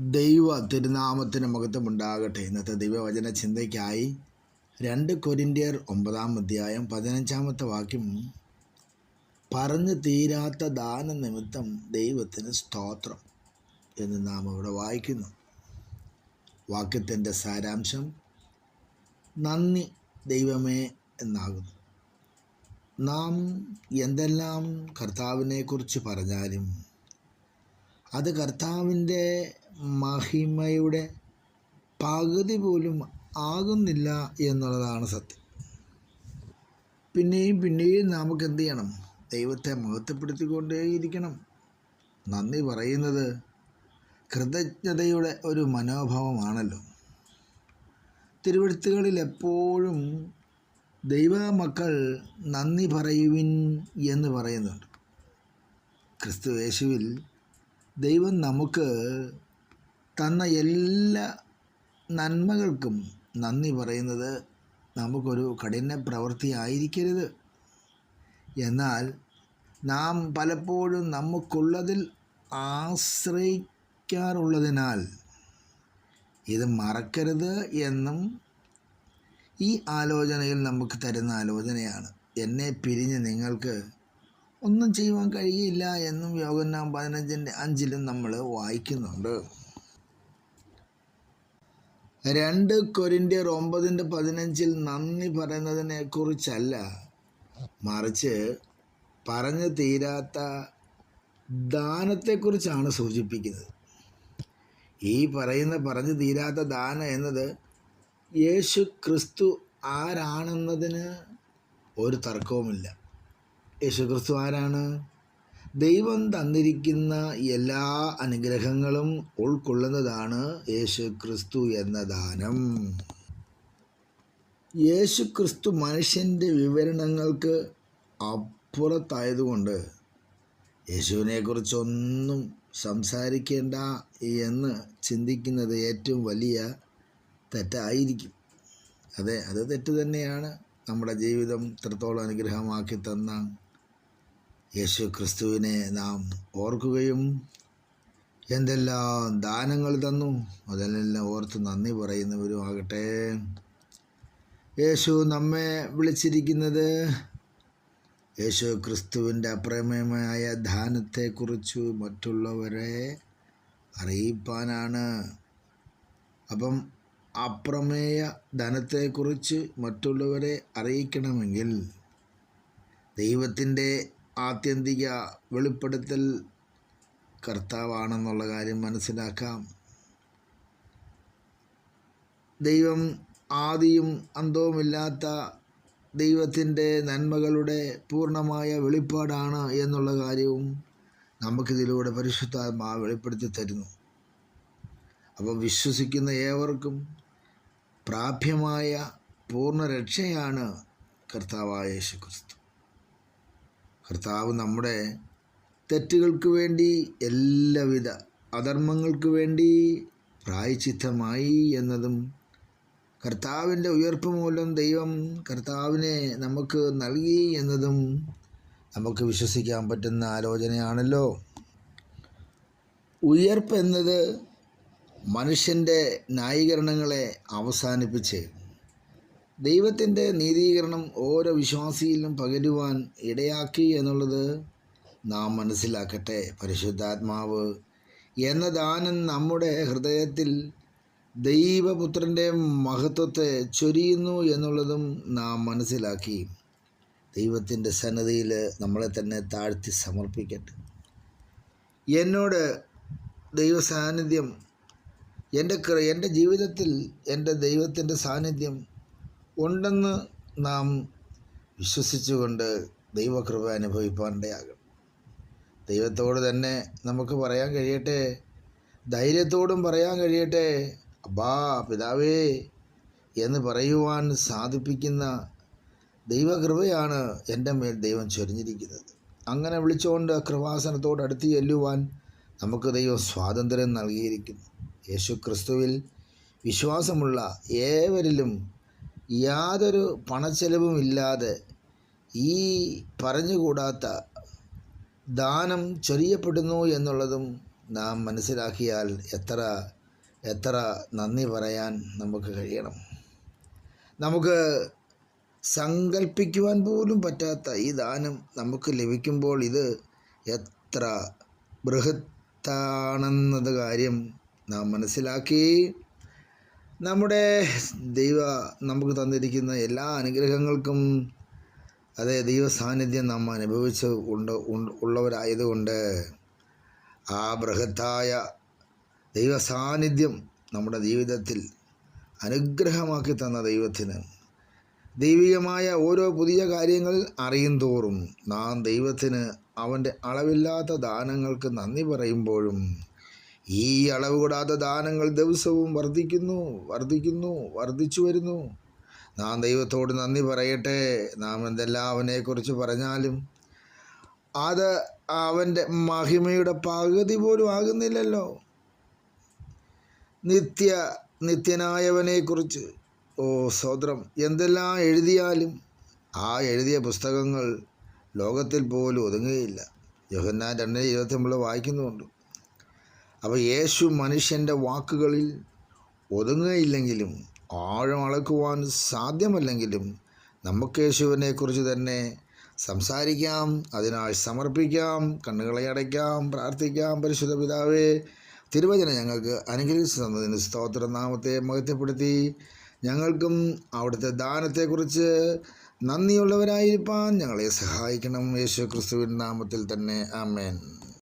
ദൈവ തിരുനാമത്തിന് മഹത്വമുണ്ടാകട്ടെ. ഇന്നത്തെ ദൈവവചന ചിന്തയ്ക്കായി രണ്ട് കൊരിന്ത്യർ ഒമ്പതാം അധ്യായം പതിനഞ്ചാമത്തെ വാക്യം. പറഞ്ഞു തീരാത്ത ദാന നിമിത്തം ദൈവത്തിന് സ്തോത്രം എന്ന് നാം ഇവിടെ വായിക്കുന്നു. വാക്യത്തിന്റെ സാരാംശം നന്ദി ദൈവമേ എന്നാകുന്നു. നാം എന്തെല്ലാം കർത്താവിനെക്കുറിച്ച് പറഞ്ഞാലും അത് കർത്താവിന്റെ മഹിമയുടെ പകുതി പോലും ആകുന്നില്ല എന്നുള്ളതാണ് സത്യം. പിന്നെയും പിന്നെയും നമുക്ക് എന്ത് ചെയ്യണം? ദൈവത്തെ മഹത്വപ്പെടുത്തിക്കൊണ്ടേയിരിക്കണം. നന്ദി പറയുന്നത് കൃതജ്ഞതയുടെ ഒരു മനോഭാവമാണല്ലോ. തിരുവഴുത്തുകളിൽ എപ്പോഴും ദൈവ മക്കൾ നന്ദി പറയുവിൻ എന്ന് പറയുന്നുണ്ട്. ക്രിസ്തു യേശുവിൽ ദൈവം നമുക്ക് തന്ന എല്ലാ നന്മകൾക്കും നന്ദി പറയുന്നത് നമുക്കൊരു കഠിന പ്രവൃത്തി ആയിരിക്കരുത്. എന്നാൽ നാം പലപ്പോഴും നമുക്കുള്ളതിൽ ആശ്രയിക്കാറുള്ളതിനാൽ ഇത് മറക്കരുത് എന്നും ഈ ആലോചനയിൽ നമുക്ക് തരുന്ന ആലോചനയാണ്. എന്നെ പിരിഞ്ഞ് നിങ്ങൾക്ക് ഒന്നും ചെയ്യുവാൻ കഴിയില്ല എന്നും യോഗന്നാം പതിനഞ്ചിന്റെ അഞ്ചിലും നമ്മൾ വായിക്കുന്നുണ്ട്. രണ്ട് കൊരിന്ത്യർ ഒമ്പതിന്റെ പതിനഞ്ചിൽ നന്ദി പറയുന്നതിനെ കുറിച്ചല്ല മറിച്ച് പറഞ്ഞു തീരാത്ത ദാനത്തെക്കുറിച്ചാണ് സൂചിപ്പിക്കുന്നത്. ഈ പറയുന്ന പറഞ്ഞു തീരാത്ത ദാനം എന്നത് യേശു ക്രിസ്തു ആരാണെന്നതിന് ഒരു തർക്കവുമില്ല. യേശു ക്രിസ്തു ആരാണ്? ദൈവം തന്നിരിക്കുന്ന എല്ലാ അനുഗ്രഹങ്ങളും ഉൾക്കൊള്ളുന്നതാണ് യേശു ക്രിസ്തു എന്ന ദാനം. യേശു ക്രിസ്തു മനുഷ്യന്റെ വിവരണങ്ങൾക്ക് അപ്പുറത്തായതുകൊണ്ട് യേശുവിനെക്കുറിച്ചൊന്നും സംസാരിക്കേണ്ട എന്ന് ചിന്തിക്കുന്നത് ഏറ്റവും വലിയ തെറ്റായിരിക്കും. അതെ അത് തെറ്റ് തന്നെയാണ്. നമ്മുടെ ജീവിതം ഇത്രത്തോളം അനുഗ്രഹമാക്കി തന്ന യേശു ക്രിസ്തുവിനെ നാം ഓർക്കുകയും എന്തെല്ലാം ദാനങ്ങൾ തന്നു അതിനെല്ലാം ഓർത്ത് നന്ദി പറയുന്നവരും ആകട്ടെ. യേശു നമ്മെ വിളിച്ചിരിക്കുന്നത് യേശു ക്രിസ്തുവിന്റെ അപ്രമേയമായ ദാനത്തെക്കുറിച്ച് മറ്റുള്ളവരെ അറിയിപ്പാനാണ്. അപ്പം അപ്രമേയ ധനത്തെക്കുറിച്ച് മറ്റുള്ളവരെ അറിയിക്കണമെങ്കിൽ ദൈവത്തിന്റെ ആത്യന്തിക വെളിപ്പെടുത്തൽ കർത്താവാണെന്നുള്ള കാര്യം മനസ്സിലാക്കാം. ദൈവം ആദിയും അന്തവുമില്ലാത്ത ദൈവത്തിന്റെ നന്മകളുടെ പൂർണമായ വെളിപ്പാടാണ് എന്നുള്ള കാര്യവും നമുക്കിതിലൂടെ പരിശുദ്ധാത്മാ വെളിപ്പെടുത്തി തരുന്നു. അപ്പോൾ വിശ്വസിക്കുന്ന ഏവർക്കും പ്രാപ്യമായ പൂർണ രക്ഷയാണ് കർത്താവായ യേശു ക്രിസ്തു കർത്താവ് നമ്മുടെ തെറ്റുകൾക്ക് വേണ്ടി എല്ലാവിധ അധർമ്മങ്ങൾക്ക് വേണ്ടി പ്രായച്ചിത്തമായി എന്നതും കർത്താവിന്റെ ഉയർപ്പ് മൂലം ദൈവം കർത്താവിനെ നമുക്ക് നൽകി എന്നതും നമുക്ക് വിശ്വസിക്കാൻ പറ്റുന്ന ആലോചനയാണല്ലോ. ഉയർപ്പ് എന്നത് മനുഷ്യന്റെ ന്യായീകരണങ്ങളെ അവസാനിപ്പിച്ച് ദൈവത്തിന്റെ നീതീകരണം ഓരോ വിശ്വാസിയിലും പകരുവാൻ ഇടയാക്കി എന്നുള്ളത് നാം മനസ്സിലാക്കട്ടെ പരിശുദ്ധാത്മാവ്. എന്ന ദാനം നമ്മുടെ ഹൃദയത്തിൽ ദൈവപുത്രന്റെ മഹത്വത്തെ ചൊരിയുന്നു എന്നുള്ളതും നാം മനസ്സിലാക്കി. ദൈവത്തിന്റെ സന്നദ്ധയിൽ നമ്മളെ തന്നെ താഴ്ത്തി സമർപ്പിക്കട്ടെ. എന്നോട് ദൈവ സാന്നിധ്യം എന്റെ എന്റെ ജീവിതത്തിൽ എന്റെ ദൈവത്തിന്റെ സാന്നിധ്യം ഉണ്ടെന്ന് നാം വിശ്വസിച്ചുകൊണ്ട് ദൈവകൃപ അനുഭവിപ്പാനിടയാകും ദൈവത്തോട് തന്നെ നമുക്ക് പറയാൻ കഴിയട്ടെ. ധൈര്യത്തോടും പറയാൻ കഴിയട്ടെ. അബ്ബാ പിതാവേ എന്ന് പറയുവാൻ സാധിപ്പിക്കുന്ന ദൈവകൃപയാണ് എന്റെ മേൽ ദൈവം ചൊരിഞ്ഞിരിക്കുന്നത്. അങ്ങനെ വിളിച്ചുകൊണ്ട് കൃപാസനത്തോട് അടുത്ത് ചെല്ലുവാൻ നമുക്ക് ദൈവം സ്വാതന്ത്ര്യം നൽകിയിരിക്കുന്നു. യേശു ക്രിസ്തുവിൽ വിശ്വാസമുള്ള ഏവരിലും യാതൊരു പണച്ചെലവുമില്ലാതെ ഈ പറഞ്ഞുകൂടാത്ത ദാനം ചൊരിയപ്പെടുന്നു എന്നുള്ളതും നാം മനസ്സിലാക്കിയാൽ എത്ര എത്ര നന്ദി പറയാൻ നമുക്ക് കഴിയണം. നമുക്ക് സങ്കല്പിക്കുവാൻ പോലും പറ്റാത്ത ഈ ദാനം നമുക്ക് ലഭിക്കുമ്പോൾ ഇത് എത്ര ബൃഹത്താണെന്നത് കാര്യം നാം മനസ്സിലാക്കി നമ്മുടെ ദൈവ നമുക്ക് തന്നിരിക്കുന്ന എല്ലാ അനുഗ്രഹങ്ങൾക്കും അതെ ദൈവ സാന്നിധ്യം നാം അനുഭവിച്ച് ഉണ്ട് ഉള്ളവരായതുകൊണ്ട് ആ ബൃഹത്തായ ദൈവ സാന്നിധ്യം നമ്മുടെ ജീവിതത്തിൽ അനുഗ്രഹമാക്കി തന്ന ദൈവത്തിന് ദൈവികമായ ഓരോ പുതിയ കാര്യങ്ങൾ അറിയും തോറും നാം ദൈവത്തിന് അവന്റെ അളവില്ലാത്ത ദാനങ്ങൾക്ക് നന്ദി പറയുമ്പോഴും ഈ അളവ് കൂടാത്ത ദാനങ്ങൾ ദിവസവും വർദ്ധിക്കുന്നു വർദ്ധിക്കുന്നു വർദ്ധിച്ചു വരുന്നു. നാം ദൈവത്തോട് നന്ദി പറയട്ടെ. നാം എന്തെല്ലാം അവനെക്കുറിച്ച് പറഞ്ഞാലും അത് അവന്റെ മഹിമയുടെ പകുതി പോലും ആകുന്നില്ലല്ലോ. നിത്യ നിത്യനായവനെക്കുറിച്ച്. ഓ സ്വതന്ത്രം എന്തെല്ലാം എഴുതിയാലും ആ എഴുതിയ പുസ്തകങ്ങൾ ലോകത്തിൽ പോലും ഒതുങ്ങുകയില്ല. യോഹന്നാൻ രണ്ടിന് ഇരുപത്തി നമ്മൾ വായിക്കുന്നുമുണ്ട്. അപ്പോൾ യേശു മനുഷ്യന്റെ വാക്കുകളിൽ ഒതുങ്ങുകയില്ലെങ്കിലും ആഴം അളക്കുവാൻ സാധ്യമല്ലെങ്കിലും നമുക്ക് യേശുവിനെക്കുറിച്ച് തന്നെ സംസാരിക്കാം അതിനായി സമർപ്പിക്കാം കണ്ണുകളെ അടയ്ക്കാം പ്രാർത്ഥിക്കാം. പരിശുദ്ധ പിതാവേ തിരുവചനം ഞങ്ങൾക്ക് അനുഗ്രഹിച്ചു തന്നതിന് സ്തോത്രനാമത്തെ മഹത്വപ്പെടുത്തി. ഞങ്ങൾക്കും അവിടുത്തെ ദാനത്തെക്കുറിച്ച് നന്ദിയുള്ളവരായിരിക്കാൻ ഞങ്ങളെ സഹായിക്കണം. യേശു ക്രിസ്തുവിൻ നാമത്തിൽ തന്നെ. ആമേൻ.